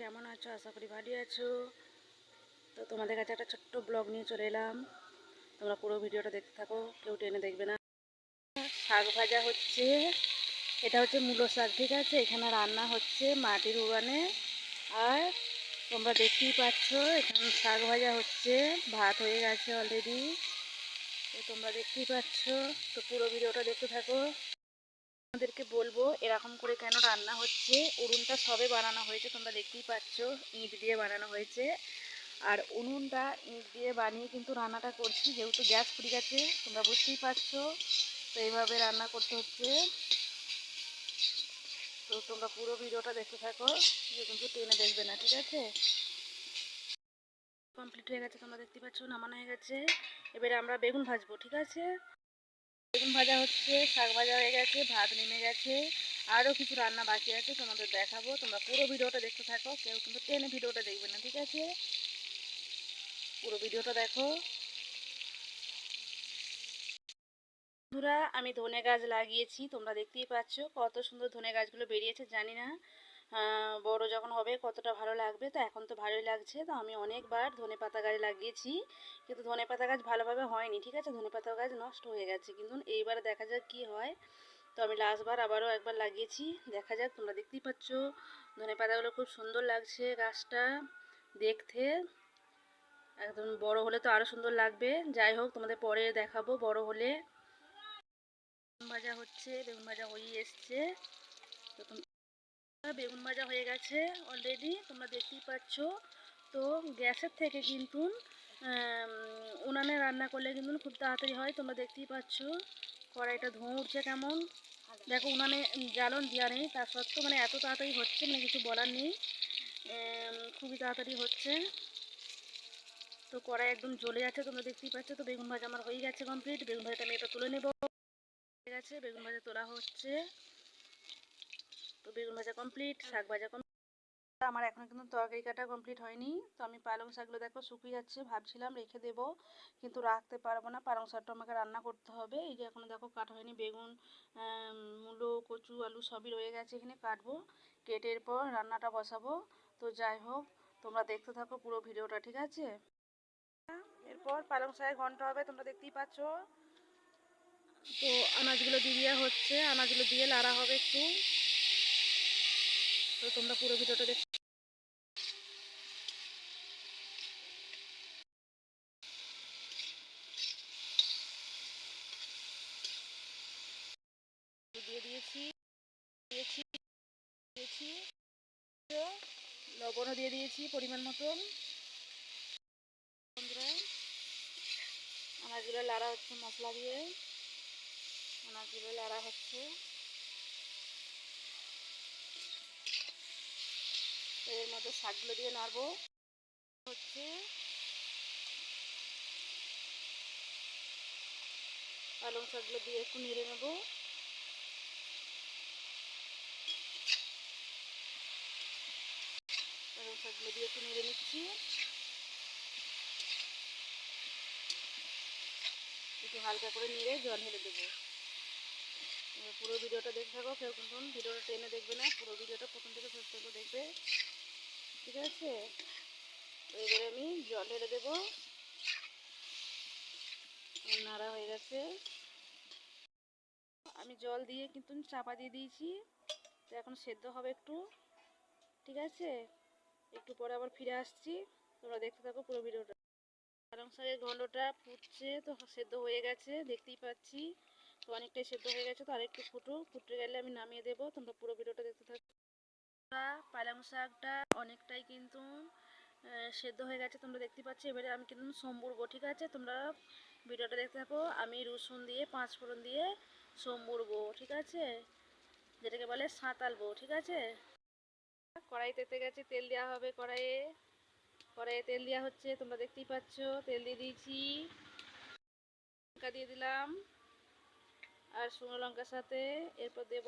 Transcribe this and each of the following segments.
কেমন আছো? আশা করি ভালোই আছো। তো তোমাদের কাছে একটা ছোট্ট ব্লগ নিয়ে চলে এলাম। তোমরা পুরো ভিডিওটা দেখতে থাকো, কেউ টেনে দেখবে না। শাক ভাজা হচ্ছে, এটা হচ্ছে মূলো শাক, ঠিক আছে? এখানে রান্না হচ্ছে মাটির উড়ানে। আর তোমরা দেখতেই পাচ্ছ, এখানে শাক ভাজা হচ্ছে, ভাত হয়ে গেছে অলরেডি তো তোমরা দেখতেই পাচ্ছ, তো পুরো ভিডিওটা দেখতে থাকো। আমাদেরকে বলব, এরকম করে কেন রান্না হচ্ছে? উনুনটা সবে বানানো হয়েছে, তোমরা দেখতেই পাচ্ছ, ইট দিয়ে বানানো হয়েছে। আর উনুনটা, ইট দিয়ে বানিয়ে কিন্তু রান্নাটা করছি, যেহেতু গ্যাস ফুরিয়ে গেছে, তোমরা বুঝতেই পারছ। তো এইভাবে রান্না করতে হচ্ছে। তো তোমরা পুরো ভিডিওটা দেখতে থাকো, যে কিন্তু টেনে দেখবে না, ঠিক আছে? কমপ্লিট হয়ে গেছে, তোমরা দেখতে পাচ্ছ, নামানো হয়ে গেছে। এবারে আমরা বেগুন ভাজবো, ঠিক আছে? বেগুন ভাজা হচ্ছে, শাক ভাজা হয়ে গেছে, ভাত নেমে গেছে। আরও কিছু রান্না বাকি আছে, তোমাদের দেখাবো। তোমরা পুরো ভিডিওটা দেখতে থাকো, কেউ কিন্তু টেনে ভিডিওটা দেখবে না, ঠিক আছে? পুরো ভিডিওটা দেখো। বন্ধুরা, আমি ধনে গাছ লাগিয়েছি, তোমরা দেখতেই পাচ্ছ কত সুন্দর ধনে গাছগুলো বেরিয়েছে, জানি না। বড় যখন হবে কতটা ভালো লাগবে? তো এখন তো ভালোই লাগছে। তো আমি অনেকবার ধনে পাতা গাছ লাগিয়েছি, কিন্তু ধনে পাতা গাছ ভালোভাবে হয়নি, ঠিক আছে? ধনে পাতা গাছ নষ্ট হয়ে গেছে। কিন্তু এইবার দেখা যাক কি হয়। তো আমি লাস্টবার আবারও একবার লাগিয়েছি। দেখা যাক, তোমরা দেখতেই পাচ্ছ। ধনে পাতাগুলো খুব সুন্দর লাগছে গাছটা দেখতে। একদম বড় হলে তো আরও সুন্দর লাগবে। যাই হোক, তোমাদের পরে দেখাবো বড় হলে। ভাজা হচ্ছে, বেগুন ভাজা হয়েই এসছে। তো বেগুন ভাজা হয়ে গেছে অলরেডি তোমরা দেখতেই পাচ্ছ তো গ্যাসের থেকে কিন্তু উনানে রান্না করলে কিন্তু খুব তাড়াতাড়ি হয়, তোমরা দেখতেই পাচ্ছ কড়াইটা ধোঁয়া উঠছে কেমন। দেখো উনানে জ্বালন দেওয়া নেই তার সত্ত্বেও মানে এত তাড়াতাড়ি হচ্ছে মানে কিছু বলার নেই। খুবই তাড়াতাড়ি হচ্ছে। তো কড়াই একদম জ্বলে যাচ্ছে তোমরা দেখতেই পাচ্ছ। তো বেগুন ভাজা আমার হয়ে গেছে কমপ্লিট বেগুন ভাজাটা আমি এটা তুলে নেব। হয়ে গেছে, বেগুন ভাজা তোলা হচ্ছে। তো বেগুন ভাজা কমপ্লিট শাক ভাজা কমপ্লিট আমার এখনও কিন্তু তরকারি কাটা কমপ্লিট হয়নি। তো আমি পালং শাকগুলো দেখো শুকিয়ে যাচ্ছে ভাবছিলাম রেখে দেবো কিন্তু রাখতে পারব না। পালং শাকটা আমাকে রান্না করতে হবে। এই যে এখনও দেখো কাটা হয়নি বেগুন মূলো কচু আলু সবই রয়ে গেছে এখানে কাটবো। কেটে এরপর রান্নাটা বসাবো। তো যাই হোক তোমরা দেখতে থাকো পুরো ভিডিওটা ঠিক আছে? এরপর পালং শাকের ঘন্ট হবে তোমরা দেখতেই পাচ্ছ। তো আনাজগুলো দিয়ে দেওয়া হচ্ছে। আনাজগুলো দিয়ে লাড়া হবে একটু। তো তোমরা পুরো ভিডিওটা দেখ দিয়ে দিয়েছি দিয়েছি দিয়েছি। লবণও দিয়ে দিয়েছি পরিমাণ মতন। আনাজগুলো লাড়া হচ্ছে মশলা দিয়ে। আনাজগুলো লাড়া হচ্ছে। এর মধ্যে শাকগুলো দিয়ে নাড়বো। হচ্ছে পালং শাকগুলো দিয়ে একটু নেড়ে নেব। পালং শাকগুলো দিয়ে একটু নেড়ে নিচ্ছি। একটু হালকা করে নেড়ে জল ঢেলে দেবো। পুরো ভিডিওটা দেখতে থাকো, কেউ কিন্তু ভিডিওটা টেনে দেখবে না, পুরো ভিডিওটা প্রথম থেকে শেষ পর্যন্ত দেখবে। ঠিক আছে? এবারে আমি জল ঢেলে দেবো। নাড়া হয়ে গেছে। আমি জল দিয়ে কিন্তু চাপা দিয়ে দিয়েছি। তো এখন সেদ্ধ হবে একটু। ঠিক আছে? একটু পরে আবার ফিরে আসছি। তোমরা দেখতে থাকো পুরো ভিডিওটা। পালং শাকের ঘন্টটা ফুটছে, তো সেদ্ধ হয়ে গেছে, দেখতেই পাচ্ছি। তো অনেকটাই সেদ্ধ হয়ে গেছে, তো আরেকটু ফুটুক। ফুটে গেলে আমি নামিয়ে দেবো। তোমরা পুরো ভিডিওটা দেখতে থাকো। পালং শাকটা অনেকটাই কিন্তু সেদ্ধ হয়ে গেছে তোমরা দেখতে পাচ্ছ। এবারে আমি কিন্তু সম্বুরবো ঠিক আছে? তোমরা ভিডিওটা দেখতে থাকো। আমি রসুন দিয়ে, পাঁচ ফোড়ন দিয়ে সম্বুরবো ঠিক আছে? যেটাকে বলে সাঁতালবো ঠিক আছে? কড়াই তেতে গেছে, তেল দেওয়া হবে কড়াইয়ে। কড়াইয়ে তেল দেওয়া হচ্ছে, তোমরা দেখতেই পাচ্ছ। তেল দিয়ে দিয়েছি। লঙ্কা দিয়ে দিলাম। আর শুকনো লঙ্কার সাথে এরপর দেব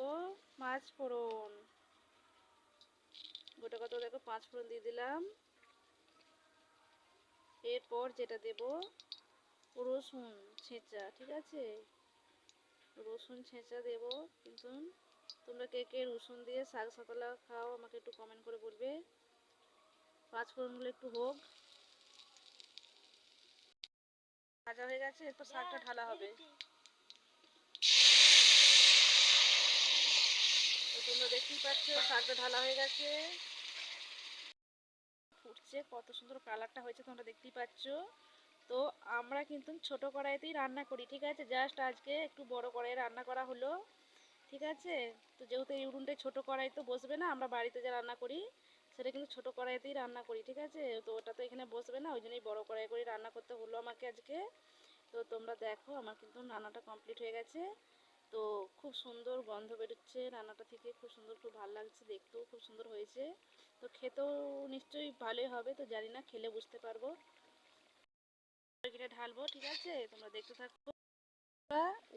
পাঁচ ফোড়ন। গোটা কত দেখো? পাঁচ ফোড়ন দিয়ে দিলাম। এরপর যেটা দেব রসুন ছেঁচা ঠিক আছে? রসুন ছেঁচা দেব কিন্তু তোমরা কে কে রসুন দিয়ে শাক সাতলা খাও আমাকে একটু কমেন্ট করে বলবে। পাঁচফোড়নগুলো একটু হোক। ভাজা হয়ে গেছে এরপর শাকটা ঢালা হবে তো তোমরা দেখতেই পাচ্ছ শাকটা ঢালা হয়ে গেছে। ফুটছে, কত সুন্দর কালারটা হয়েছে তোমরা দেখতেই পাচ্ছ। তো আমরা কিন্তু ছোট কড়াইতেই রান্না করি, ঠিক আছে? জাস্ট আজকে একটু বড় কড়াই রান্না করা হলো, ঠিক আছে? তো যেহেতু এই উনুনটাই ছোট কড়াই, তো বসবে না, আমরা বাড়িতে যা রান্না করি, সেটা কিন্তু ছোট কড়াইতেই রান্না করি, ঠিক আছে? তো ওটা তো এখানে বসবে না, ওই জন্যই বড় কড়াই করে রান্না করতে হলো আমাকে আজকে। তো তোমরা দেখো, আমার কিন্তু রান্নাটা কমপ্লিট হয়ে গেছে। তো খুব সুন্দর গন্ধ বেরোচ্ছে রান্নাটা থেকে। খুব সুন্দর, খুব ভালো লাগছে দেখতেও, খুব সুন্দর হয়েছে। তো খেতেও নিশ্চয়ই ভালোই হবে, তো জানি না, খেলে বুঝতে পারব। ঢালবো, ঠিক আছে? তোমরা দেখতে থাকো।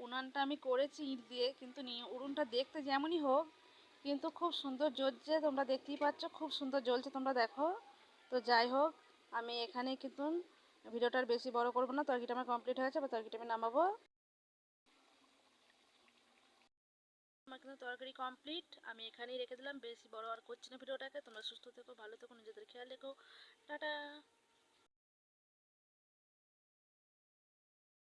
উনানটা আমি করেছি ইট দিয়ে, কিন্তু উনুনটা দেখতে যেমনই হোক, কিন্তু খুব সুন্দর জ্বলছে। তোমরা দেখতেই পাচ্ছ, খুব সুন্দর জ্বলছে, তোমরা দেখো। তো যাই হোক, আমি এখানে কিন্তু ভিডিওটা আর বেশি বড় করব না, তরকারিটা আমার কমপ্লিট হয়েছে বা তরকারিটা আমি নামাবো। আমার কিন্তু তরকারি কমপ্লিট আমি এখানেই রেখে দিলাম। বেশি বড় আর করছি না ভিডিওটাকে। তোমরা সুস্থ থেকো, ভালো থেকো, নিজেদের খেয়াল রেখো। টাটা!